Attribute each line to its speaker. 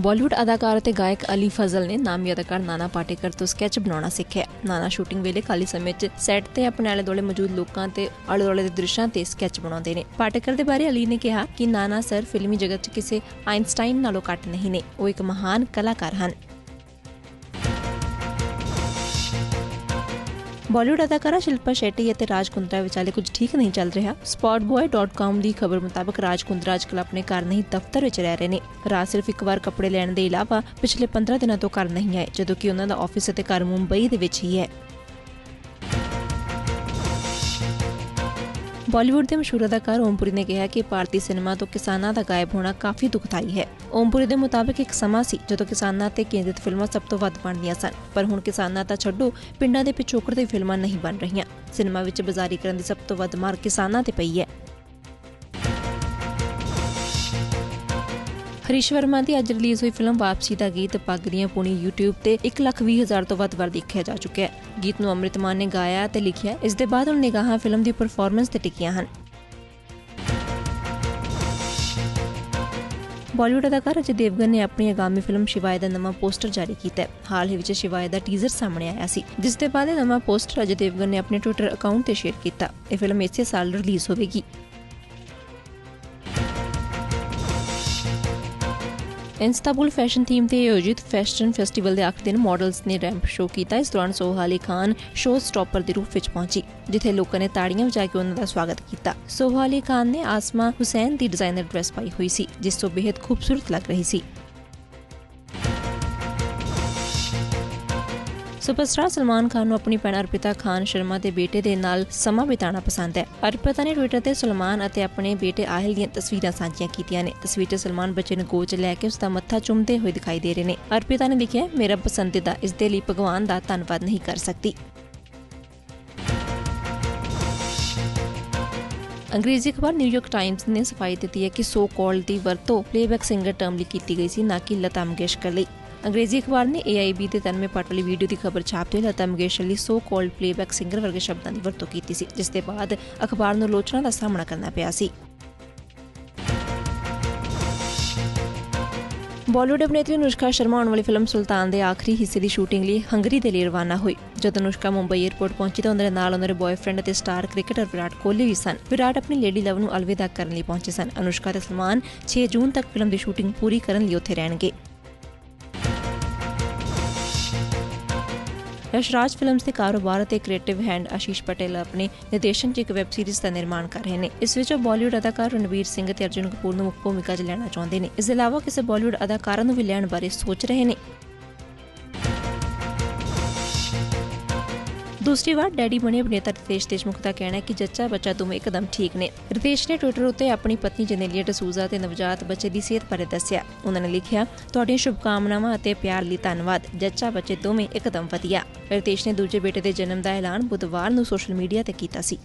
Speaker 1: ਬਾਲੀਵੁੱਡ ਅਦਾਕਾਰ ਅਤੇ ਗਾਇਕ ਅਲੀ ਫਜ਼ਲ ਨੇ ਨਾਮੀ ਅਦਾਕਾਰ ਨਾਨਾ ਪਾਟੇਕਰ ਤੋਂ ਸਕੈਚ ਬਣਾਉਣਾ ਸਿੱਖਿਆ। ਨਾਨਾ ਸ਼ੂਟਿੰਗ ਵੇਲੇ ਖਾਲੀ ਸਮੇਂ 'ਚ ਸੈੱਟ ਤੇ ਆਪਣੇ ਆਲੇ ਦੁਆਲੇ ਮੌਜੂਦ ਲੋਕਾਂ ਤੇ ਆਲੇ ਦੁਆਲੇ ਦੇ ਦ੍ਰਿਸ਼ਾਂ ਤੇ ਸਕੈਚ ਬਣਾਉਂਦੇ ਨੇ। ਪਾਟੇਕਰ ਦੇ ਬਾਰੇ ਅਲੀ ਨੇ ਕਿਹਾ ਕਿ ਨਾਨਾ ਸਰ ਫਿਲਮੀ ਜਗਤ 'ਚ ਕਿਸੇ ਆਇਨਸਟਾਈਨ ਨਾਲੋਂ ਘੱਟ ਨਹੀਂ ਨੇ। ਉਹ ਇੱਕ ਮਹਾਨ ਕਲਾਕਾਰ ਹਨ। ਬਾਲੀਵੁੱਡ ਅਦਾਕਾਰਾ ਸ਼ਿਲਪਾ ਸ਼ੈਟੀ ਅਤੇ ਰਾਜ ਕੁੰਦਰਾ ਵਿਚਾਲੇ ਕੁਝ ਠੀਕ ਨਹੀਂ ਚੱਲ ਰਿਹਾ। spotboy.com ਦੀ ਖਬਰ ਮੁਤਾਬਕ ਰਾਜ ਕੁੰਦਰਾ ਅੱਜਕੱਲ ਆਪਣੇ ਘਰ ਨਹੀਂ, ਦਫ਼ਤਰ ਵਿੱਚ ਰਹਿ ਰਹੇ ਨੇ। ਰਾਜ ਸਿਰਫ ਇੱਕ ਵਾਰ ਕੱਪੜੇ ਲੈਣ ਦੇ ਇਲਾਵਾ ਪਿਛਲੇ 15 ਦਿਨਾਂ ਤੋਂ ਘਰ ਨਹੀਂ ਆਏ, ਜਦੋਂ ਕਿ ਉਹਨਾਂ ਦਾ ਆਫਿਸ ਅਤੇ ਘਰ ਮੁੰਬਈ ਦੇ ਵਿੱਚ ਹੀ ਹੈ। ਬਾਲੀਵੁੱਡ ਦੇ ਮਸ਼ਹੂਰ ਅਦਾਕਾਰ ਓਮਪੁਰੀ ਨੇ ਕਿਹਾ ਕਿ ਭਾਰਤੀ ਸਿਨੇਮਾ ਤੋਂ ਕਿਸਾਨਾਂ ਦਾ ਗਾਇਬ ਹੋਣਾ ਕਾਫੀ ਦੁਖਦਾਈ ਹੈ। ਓਮਪੁਰੀ ਦੇ ਮੁਤਾਬਕ ਇੱਕ ਸਮਾਂ ਸੀ ਜਦੋਂ ਕਿਸਾਨਾਂ ਤੇ ਕੇਂਦਰਿਤ ਫਿਲਮਾਂ ਸਭ ਤੋਂ ਵੱਧ ਬਣਦੀਆਂ ਸਨ, ਪਰ ਹੁਣ ਕਿਸਾਨਾਂ ਤਾਂ ਛੱਡੋ, ਪਿੰਡਾਂ ਦੇ ਪਿਛੋਕੜ ਤੇ ਫਿਲਮਾਂ ਨਹੀਂ ਬਣ ਰਹੀਆਂ। ਸਿਨੇਮਾ ਵਿੱਚ ਬਾਜ਼ਾਰੀਕਰਨ ਦੀ ਸਭ ਤੋਂ ਵੱਧ ਮਾਰ ਕਿਸਾਨਾਂ ਤੇ ਪਈ ਹੈ। ਹਰੀਸ਼ ਵਰਮਾ ਦੀ ਅੱਜ ਰਿਲੀਜ਼ ਹੋਈ ਫਿਲਮ ਵਾਪਸੀ ਦਾ ਗੀਤ ਪੱਗ ਦੀਆਂ ਪੁਣੀ YouTube ਤੇ 1,20,000 ਤੋਂ ਵੱਧ ਵਾਰ ਦੇਖਿਆ ਜਾ ਚੁੱਕਿਆ ਹੈ। ਗੀਤ ਨੂੰ ਅੰਮ੍ਰਿਤ ਨੇ ਗਾਇਆ ਤੇ ਲਿਖਿਆ ਇਸ ਦੇ ਬਾਅਦ ਹੁਣ ਨਿਗਾਹਾਂ ਫਿਲਮ ਦੀ ਪਰਫਾਰਮੈਂਸ ਤੇ ਟਿਕੀਆਂ ਹਨ। ਬਾਲੀਵੁੱਡ ਅਦਾਕਾਰ ਅਜੇ ਦੇਵਗਨ ਨੇ ਆਪਣੀ ਆਗਾਮੀ ਫਿਲਮ ਸ਼ਿਵਾਏ ਦਾ ਨਵਾਂ ਪੋਸਟਰ ਜਾਰੀ ਕੀਤਾ ਹੈ। ਹਾਲ ਹੀ ਵਿੱਚ ਸ਼ਿਵਾਏ ਦਾ ਟੀਜ਼ਰ ਸਾਹਮਣੇ ਆਇਆ ਸੀ। ਜਿਸ ਦੇ ਬਾਅਦ ਇਹ ਨਵਾਂ ਪੋਸਟਰ ਅਜੇ ਦੇਵਗਨ ਨੇ ਆਪਣੇ ਟਵਿੱਟਰ ਅਕਾਊਂਟ ਤੇ ਸ਼ੇਅਰ ਕੀਤਾ। ਇਹ ਫਿਲਮ ਇਸੇ ਸਾਲ ਰਿਲੀਜ਼ ਹੋਵੇਗੀ। ਇੰਸਤਾਬੁਲ ਫੈਸ਼ਨ ਥੀਮ ਤੇ ਆਯੋਜਿਤ ਫੈਸ਼ਨ ਫੈਸਟੀਵਲ ਦੇ ਆਖਰੀ ਦਿਨ ਮਾਡਲਸ ਨੇ ਰੈਂਪ ਸ਼ੋਅ ਕੀਤਾ। ਇਸ ਦੌਰਾਨ ਸੋਹਾ ਅਲੀ ਖਾਨ ਸ਼ੋਅ ਸਟਾਪਰ ਦੇ ਰੂਪ ਵਿੱਚ ਪਹੁੰਚੀ, ਜਿੱਥੇ ਲੋਕਾਂ ਨੇ ਤਾੜੀਆਂ ਵਜਾ ਕੇ ਉਹਨਾਂ ਦਾ ਸਵਾਗਤ ਕੀਤਾ। ਸੋਹਾ ਅਲੀ ਖਾਨ ਨੇ ਆਸਮਾ ਹੁਸੈਨ ਦੀ ਡਿਜ਼ਾਈਨਰ ਡਰੈਸ ਪਾਈ ਹੋਈ ਸੀ, ਜਿਸ ਤੋਂ ਬੇहद ਖੂਬਸੂਰਤ ਲੱਗ ਰਹੀ ਸੀ। ਸੁਪਰਸਟਾਰ ਸਲਮਾਨ ਖਾਨ ਨੂੰ ਆਪਣੀ ਭੈਣ ਅਰਪਿਤਾ ਖਾਨ ਸ਼ਰਮਾ ਦੇ ਬੇਟੇ ਦੇ ਨਾਲ ਸਮਾਂ ਬਿਤਾਉਣਾ ਪਸੰਦ ਹੈ। ਅਰਪਿਤਾ ਨੇ ਟਵਿੱਟਰ ਤੇ ਸਲਮਾਨ ਅਤੇ ਆਪਣੇ ਬੇਟੇ ਆਹਿਲ ਦੀਆਂ ਤਸਵੀਰਾਂ ਸਾਂਝੀਆਂ ਕੀਤੀਆਂ ਨੇ। ਤਸਵੀਰ 'ਚ ਸਲਮਾਨ ਬੱਚੇ ਨੂੰ ਗੋਚ ਲੈ ਕੇ ਉਸ ਦਾ ਮੱਥਾ ਚੁੰਮਦੇ ਹੋਏ ਦਿਖਾਈ ਦੇ ਰਹੇ ਨੇ। ਅਰਪਿਤਾ ਨੇ ਲਿਖਿਆ, ਮੇਰਾ ਪਸੰਦੀਦਾ ਇਸ ਦੇ ਲਈ ਭਗਵਾਨ ਦਾ ਧੰਨਵਾਦ ਨਹੀਂ ਕਰ ਸਕਦੀ। ਅੰਗਰੇਜ਼ੀ ਖ਼ਬਰ ਨਿਊਯਾਰਕ ਟਾਈਮਜ਼ ਨੇ ਸਫ਼ਾਈ ਦਿੱਤੀ ਹੈ ਕਿ ਸੋ ਕਾਲਡ ਦੀ ਵਰਤੋਂ ਪਲੇਬੈਕ ਸਿੰਗਰ ਟਰਮ ਲਈ ਕੀਤੀ ਗਈ ਸੀ, ਨਾ ਕਿ ਲਤਾ ਮੰਗੇਸ਼ਕਰ ਲਈ। ਅੰਗਰੇਜ਼ੀ ਅਖਬਾਰ ਨੇ AIB ਦੇ ਤਨਮੇ ਪਟ ਵਾਲੀ ਵੀਡੀਓ ਦੀ ਖਬਰ ਛਾਪਦੇ ਹੋਏ ਲਤਾ ਮੰਗੇਸ਼ਕਰ ਲਈ ਸੋ ਕਾਲਡ ਪਲੇਬੈਕ ਸਿੰਗਰ ਵਰਗੇ ਸ਼ਬਦਾਂ ਦੀ ਵਰਤੋਂ ਕੀਤੀ ਸੀ, ਜਿਸ ਦੇ ਬਾਅਦ ਅਖਬਾਰ ਨੂੰ ਲੋਚਨਾ ਦਾ ਸਾਹਮਣਾ ਕਰਨਾ ਪਿਆ ਸੀ। ਬਾਲੀਵੁੱਡ ਅਭਿਨੇਤਰੀ ਅਨੁਸ਼ਕਾ ਸ਼ਰਮਾ ਆਉਣ ਵਾਲੀ ਫਿਲਮ ਸੁਲਤਾਨ ਦੇ ਆਖਰੀ ਹਿੱਸੇ ਦੀ ਸ਼ੂਟਿੰਗ ਲਈ ਹੰਗਰੀ ਦੇ ਲਈ ਰਵਾਨਾ ਹੋਈ, ਜਦੋਂ ਅਨੁਸ਼ਕਾ ਮੁੰਬਈ 에ਅਰਪੋਰਟ ਪਹੁੰਚੀ ਤਾਂ ਉਹਨਾਂ ਦੇ ਨਾਲ ਉਹਨਾਂ ਦੇ ਬॉयਫ੍ਰੈਂਡ ਅਤੇ ਸਟਾਰ ਕ੍ਰਿਕਟਰ ਵਿਰਾਟ ਕੋਹਲੀ ਵੀ ਸਨ। ਵਿਰਾਟ ਆਪਣੀ ਲੇਡੀ ਲਵ ਨੂੰ ਅਲਵਿਦਾ ਕਰਨ ਲਈ ਪਹੁੰਚੇ ਸਨ। ਅਨੁਸ਼ਕਾ ਤੇ ਸਲਮਾਨ 6 ਜੂਨ ਤੱਕ ਫਿਲਮ ਦੀ ਸ਼ੂਟਿੰਗ ਪੂਰੀ ਕਰਨ ਲਈ ਉੱਥੇ ਰਹਿਣਗੇ। ਯਸ਼ਰਾਜ ਫਿਲਮਸ ਦੇ ਕਾਰੋਬਾਰ ਅਤੇ ਕ੍ਰੀਏਟਿਵ ਹੈਂਡ ਆਸ਼ੀਸ਼ ਪਟੇਲ ਆਪਣੇ ਨਿਰਦੇਸ਼ਨ 'ਚ ਇੱਕ ਵੈਬ ਸੀਰੀਜ਼ ਦਾ ਨਿਰਮਾਣ ਕਰ ਰਹੇ ਨੇ। ਇਸ ਵਿੱਚ ਉਹ ਬਾਲੀਵੁੱਡ ਅਦਾਕਾਰ ਰਣਵੀਰ ਸਿੰਘ ਅਤੇ ਅਰਜੁਨ ਕਪੂਰ ਨੂੰ ਮੁੱਖ ਭੂਮਿਕਾ 'ਚ ਲੈਣਾ ਚਾਹੁੰਦੇ ਨੇ। ਇਸ ਦੇ ਇਲਾਵਾ ਕਿਸੇ ਬਾਲੀਵੁੱਡ ਅਦਾਕਾਰਾਂ ਨੂੰ ਵੀ ਲੈਣ ਬਾਰੇ ਸੋਚ ਰਹੇ ਨੇ। ਦੂਸਰੀ ਵਾਰ ਡੈਡੀ ਬਣੇ ਅਭਿਨੇਤਾ ਰਿਤੇਸ਼ ਦੇਸ਼ਮੁਖ ਦਾ ਕਹਿਣਾ ਹੈ ਕਿ ਜੱਚਾ ਬੱਚਾ ਦੋਵੇਂ ਇੱਕਦਮ ਠੀਕ ਨੇ। ਰਿਤੇਸ਼ ਨੇ ਟਵਿੱਟਰ ਉੱਤੇ ਆਪਣੀ ਪਤਨੀ ਜਨੇਲੀਆ ਡਸੂਜ਼ਾ ਤੇ ਨਵਜਾਤ ਬੱਚੇ ਦੀ ਸਿਹਤ ਬਾਰੇ ਦੱਸਿਆ। ਉਹਨਾਂ ਨੇ ਲਿਖਿਆ, ਤੁਹਾਡੀਆਂ ਸ਼ੁਭਕਾਮਨਾਵਾਂ ਅਤੇ ਪਿਆਰ ਲਈ ਧੰਨਵਾਦ। ਜੱਚਾ ਬੱਚੇ ਦੋਵੇਂ ਇੱਕਦਮ ਵਧੀਆ। ਰਿਤੇਸ਼ ਨੇ ਦੂਜੇ ਬੇਟੇ ਦੇ ਜਨਮ ਦਾ ਐਲਾਨ ਬੁੱਧਵਾਰ ਨੂੰ ਸੋਸ਼ਲ ਮੀਡੀਆ ਤੇ ਕੀਤਾ ਸੀ।